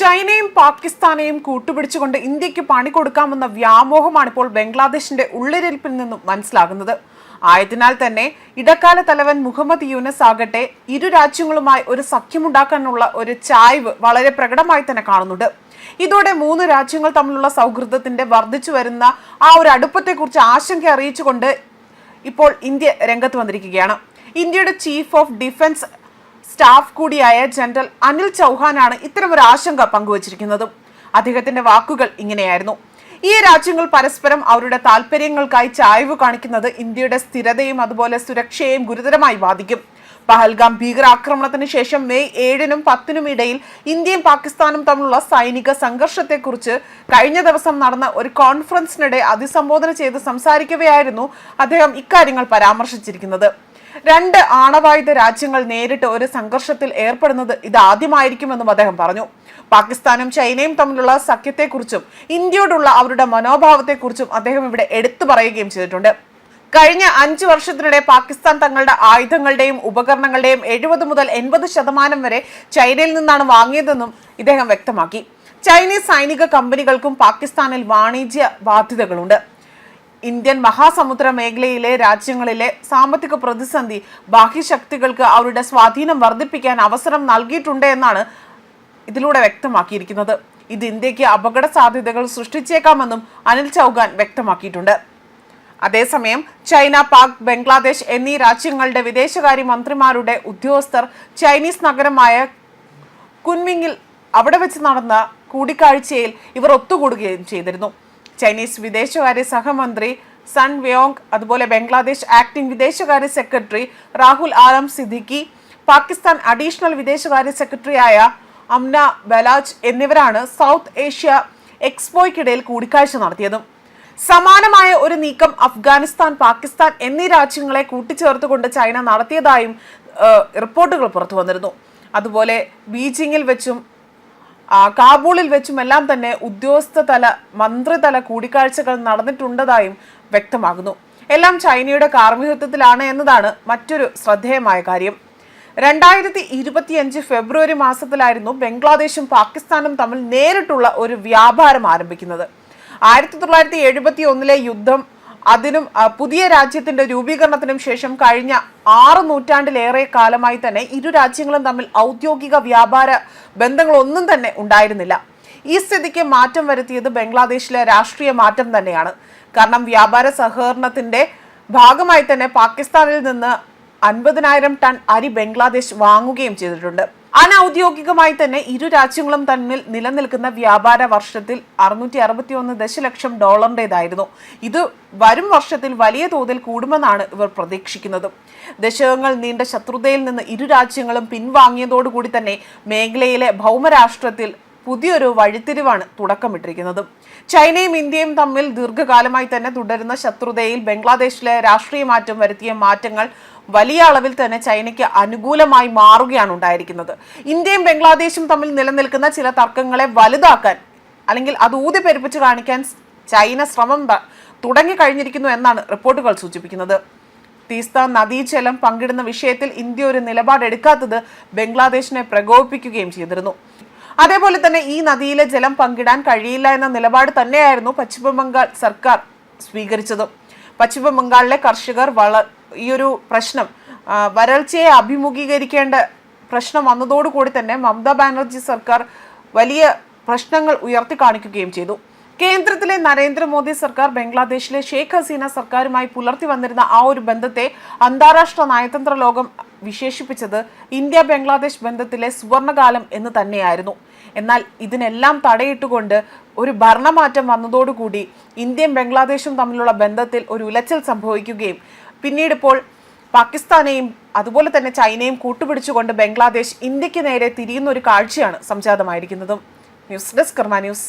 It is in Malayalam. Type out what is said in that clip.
ചൈനയും പാകിസ്ഥാനെയും കൂട്ടുപിടിച്ചുകൊണ്ട് ഇന്ത്യയ്ക്ക് പണി കൊടുക്കാമെന്ന വ്യാമോഹമാണ് ഇപ്പോൾ ബംഗ്ലാദേശിന്റെ ഉള്ളിരിപ്പിൽ നിന്നും മനസ്സിലാകുന്നത്. ആയതിനാൽ തന്നെ ഇടക്കാല തലവൻ മുഹമ്മദ് യൂനസ് ആകട്ടെ ഇരു രാജ്യങ്ങളുമായി ഒരു സഖ്യമുണ്ടാക്കാനുള്ള ഒരു ചായ്വ് വളരെ പ്രകടമായി തന്നെ കാണുന്നുണ്ട്. ഇതോടെ മൂന്ന് രാജ്യങ്ങൾ തമ്മിലുള്ള സൗഹൃദത്തിന്റെ വർദ്ധിച്ചു വരുന്ന ആ ഒരു അടുപ്പത്തെക്കുറിച്ച് ആശങ്ക അറിയിച്ചുകൊണ്ട് ഇപ്പോൾ ഇന്ത്യ രംഗത്ത് വന്നിരിക്കുകയാണ്. ഇന്ത്യയുടെ ചീഫ് ഓഫ് ഡിഫൻസ് സ്റ്റാഫ് കൂടിയായ ജനറൽ അനിൽ ചൗഹാനാണ് ഇത്തരമൊരു ആശങ്ക പങ്കുവച്ചിരിക്കുന്നത്. അദ്ദേഹത്തിന്റെ വാക്കുകൾ ഇങ്ങനെയായിരുന്നു. ഈ രാജ്യങ്ങൾ പരസ്പരം അവരുടെ താല്പര്യങ്ങൾക്കായി ചായ്വ് കാണിക്കുന്നത് ഇന്ത്യയുടെ സ്ഥിരതയും അതുപോലെ സുരക്ഷയെയും ഗുരുതരമായി ബാധിക്കും. പഹൽഗാം ഭീകരാക്രമണത്തിന് ശേഷം മെയ് ഏഴിനും പത്തിനും ഇടയിൽ ഇന്ത്യയും പാകിസ്ഥാനും തമ്മിലുള്ള സൈനിക സംഘർഷത്തെക്കുറിച്ച് കഴിഞ്ഞ ദിവസം നടന്ന ഒരു കോൺഫറൻസിനിടെ അഭിസംബോധന ചെയ്ത് സംസാരിക്കവെയായിരുന്നു അദ്ദേഹം ഇക്കാര്യങ്ങൾ പരാമർശിച്ചിരിക്കുന്നത്. രണ്ട് ആണവായുധ രാജ്യങ്ങൾ നേരിട്ട് ഒരു സംഘർഷത്തിൽ ഏർപ്പെടുന്നത് ഇതാദ്യമായിരിക്കുമെന്നും അദ്ദേഹം പറഞ്ഞു. പാകിസ്ഥാനും ചൈനയും തമ്മിലുള്ള സഖ്യത്തെക്കുറിച്ചും ഇന്ത്യയോടുള്ള അവരുടെ മനോഭാവത്തെക്കുറിച്ചും അദ്ദേഹം ഇവിടെ എടുത്തു പറയുകയും ചെയ്തിട്ടുണ്ട്. കഴിഞ്ഞ അഞ്ചു വർഷത്തിനിടെ പാകിസ്ഥാൻ തങ്ങളുടെ ആയുധങ്ങളുടെയും ഉപകരണങ്ങളുടെയും എഴുപത് മുതൽ എൺപത് ശതമാനം വരെ ചൈനയിൽ നിന്നാണ് വാങ്ങിയതെന്നും ഇദ്ദേഹം വ്യക്തമാക്കി. ചൈനീസ് സൈനിക കമ്പനികൾക്കും പാകിസ്ഥാനിൽ വാണിജ്യ ബാധ്യതകളുണ്ട്. ഇന്ത്യൻ മഹാസമുദ്ര മേഖലയിലെ രാജ്യങ്ങളിലെ സാമ്പത്തിക പ്രതിസന്ധി ബാഹ്യശക്തികൾക്ക് അവരുടെ സ്വാധീനം വർദ്ധിപ്പിക്കാൻ അവസരം നൽകിയിട്ടുണ്ട് എന്നാണ് ഇതിലൂടെ വ്യക്തമാക്കിയിരിക്കുന്നത്. ഇത് ഇന്ത്യയ്ക്ക് അപകട സാധ്യതകൾ സൃഷ്ടിച്ചേക്കാമെന്നും അനിൽ ചൗഹാൻ വ്യക്തമാക്കിയിട്ടുണ്ട്. അതേസമയം ചൈന പാക് ബംഗ്ലാദേശ് എന്നീ രാജ്യങ്ങളുടെ വിദേശകാര്യ മന്ത്രിമാരുടെ ഉദ്യോഗസ്ഥർ ചൈനീസ് നഗരമായ കുൻമിങ്ങിൽ അവിടെ വെച്ച് നടന്ന കൂടിക്കാഴ്ചയിൽ ഇവർ ഒത്തുകൂടുകയും ചെയ്തിരുന്നു. ചൈനീസ് വിദേശകാര്യ സഹമന്ത്രി സൺ വ്യോങ് അതുപോലെ ബംഗ്ലാദേശ് ആക്ടിംഗ് വിദേശകാര്യ സെക്രട്ടറി രാഹുൽ ആലം സിദ്ദിഖി പാകിസ്ഥാൻ അഡീഷണൽ വിദേശകാര്യ സെക്രട്ടറിയായ അംന ബലാജ് എന്നിവരാണ് സൗത്ത് ഏഷ്യ എക്സ്പോയ്ക്കിടയിൽ കൂടിക്കാഴ്ച നടത്തിയതും. സമാനമായ ഒരു നീക്കം അഫ്ഗാനിസ്ഥാൻ പാകിസ്ഥാൻ എന്നീ രാജ്യങ്ങളെ കൂട്ടിച്ചേർത്തുകൊണ്ട് ചൈന നടത്തിയതായും റിപ്പോർട്ടുകൾ പുറത്തു വന്നിരുന്നു അതുപോലെ ബീജിംഗിൽ വെച്ചും കാബൂളിൽ വെച്ചുമെല്ലാം തന്നെ ഉദ്യോഗസ്ഥ തല മന്ത്രിതല കൂടിക്കാഴ്ചകൾ നടന്നിട്ടുണ്ടതായും വ്യക്തമാകുന്നു. എല്ലാം ചൈനയുടെ കാർമ്മികത്വത്തിലാണ് എന്നതാണ് മറ്റൊരു ശ്രദ്ധേയമായ കാര്യം. രണ്ടായിരത്തി ഇരുപത്തിയഞ്ച് ഫെബ്രുവരി മാസത്തിലായിരുന്നു ബംഗ്ലാദേശും പാകിസ്ഥാനും തമ്മിൽ നേരിട്ടുള്ള ഒരു വ്യാപാരം ആരംഭിക്കുന്നത്. ആയിരത്തി തൊള്ളായിരത്തി എഴുപത്തി ഒന്നിലെ യുദ്ധം അതിനും പുതിയ രാജ്യത്തിന്റെ രൂപീകരണത്തിനും ശേഷം കഴിഞ്ഞ ആറ് നൂറ്റാണ്ടിലേറെ കാലമായി തന്നെ ഇരു രാജ്യങ്ങളും തമ്മിൽ ഔദ്യോഗിക വ്യാപാര ബന്ധങ്ങളൊന്നും തന്നെ ഉണ്ടായിരുന്നില്ല. ഈ സ്ഥിതിക്ക് മാറ്റം വരുത്തിയത് ബംഗ്ലാദേശിലെ രാഷ്ട്രീയ മാറ്റം തന്നെയാണ്. കാരണം വ്യാപാര സഹകരണത്തിന്റെ ഭാഗമായി തന്നെ പാകിസ്ഥാനിൽ നിന്ന് അൻപതിനായിരം ടൺ അരി ബംഗ്ലാദേശ് വാങ്ങുകയും ചെയ്തിട്ടുണ്ട്. അനൌദ്യോഗികമായി തന്നെ ഇരു രാജ്യങ്ങളും തമ്മിൽ നിലനിൽക്കുന്ന വ്യാപാര വർഷത്തിൽ അറുന്നൂറ്റി അറുപത്തി ഒന്ന് ദശലക്ഷം ഡോളറിന്റെതായിരുന്നു ഇത് വരും വർഷത്തിൽ വലിയ തോതിൽ കൂടുമെന്നാണ് ഇവർ പ്രതീക്ഷിക്കുന്നത്. ദശകങ്ങൾ നീണ്ട ശത്രുതയിൽ നിന്ന് ഇരു രാജ്യങ്ങളും പിൻവാങ്ങിയതോടുകൂടി തന്നെ മേഖലയിലെ ഭൗമരാഷ്ട്രത്തിൽ പുതിയൊരു വഴിത്തിരിവാണ് തുടക്കമിട്ടിരിക്കുന്നത്. ചൈനയും ഇന്ത്യയും തമ്മിൽ ദീർഘകാലമായി തന്നെ തുടരുന്ന ശത്രുതയിൽ ബംഗ്ലാദേശിലെ രാഷ്ട്രീയ മാറ്റം വരുത്തിയ മാറ്റങ്ങൾ വലിയ അളവിൽ തന്നെ ചൈനയ്ക്ക് അനുകൂലമായി മാറുകയാണ് ഉണ്ടായിരിക്കുന്നത്. ഇന്ത്യയും ബംഗ്ലാദേശും തമ്മിൽ നിലനിൽക്കുന്ന ചില തർക്കങ്ങളെ വലുതാക്കാൻ അല്ലെങ്കിൽ അത് ഊതി പെരുപ്പിച്ച് കാണിക്കാൻ ചൈന ശ്രമം തുടങ്ങി കഴിഞ്ഞിരിക്കുന്നു എന്നാണ് റിപ്പോർട്ടുകൾ സൂചിപ്പിക്കുന്നത്. തീസ്ത നദീജലം പങ്കിടുന്ന വിഷയത്തിൽ ഇന്ത്യ ഒരു നിലപാടെടുക്കാത്തത് ബംഗ്ലാദേശിനെ പ്രകോപിപ്പിക്കുകയും ചെയ്തിരുന്നു. അതേപോലെ തന്നെ ഈ നദിയിലെ ജലം പങ്കിടാൻ കഴിയില്ല എന്ന നിലപാട് തന്നെയായിരുന്നു പശ്ചിമ ബംഗാൾ സർക്കാർ സ്വീകരിച്ചത്. പശ്ചിമ ബംഗാളിലെ കർഷകർ വള ഈ ഒരു പ്രശ്നം വരൾച്ചയെ അഭിമുഖീകരിക്കേണ്ട പ്രശ്നം വന്നതോടുകൂടി തന്നെ മമതാ ബാനർജി സർക്കാർ വലിയ പ്രശ്നങ്ങൾ ഉയർത്തി കാണിക്കുകയും ചെയ്തു. കേന്ദ്രത്തിലെ നരേന്ദ്രമോദി സർക്കാർ ബംഗ്ലാദേശിലെ ഷെയ്ഖ് ഹസീന സർക്കാരുമായി പുലർത്തി വന്നിരുന്ന ആ ഒരു ബന്ധത്തെ അന്താരാഷ്ട്ര നയതന്ത്ര ലോകം വിശേഷിപ്പിച്ചത് ഇന്ത്യ ബംഗ്ലാദേശ് ബന്ധത്തിലെ സുവർണകാലം എന്ന് തന്നെയായിരുന്നു. എന്നാൽ ഇതിനെല്ലാം തടയിട്ടുകൊണ്ട് ഒരു ഭരണമാറ്റം വന്നതോടുകൂടി ഇന്ത്യയും ബംഗ്ലാദേശും തമ്മിലുള്ള ബന്ധത്തിൽ ഒരു ഉലച്ചൽ സംഭവിക്കുകയും പിന്നീട് ഇപ്പോൾ പാകിസ്ഥാനെയും അതുപോലെ തന്നെ ചൈനയും കൂട്ടുപിടിച്ചുകൊണ്ട് ബംഗ്ലാദേശ് ഇന്ത്യയ്ക്ക് നേരെ തിരിയുന്ന ഒരു കാഴ്ചയാണ് സംജാതമായിരിക്കുന്നതും. News desk news.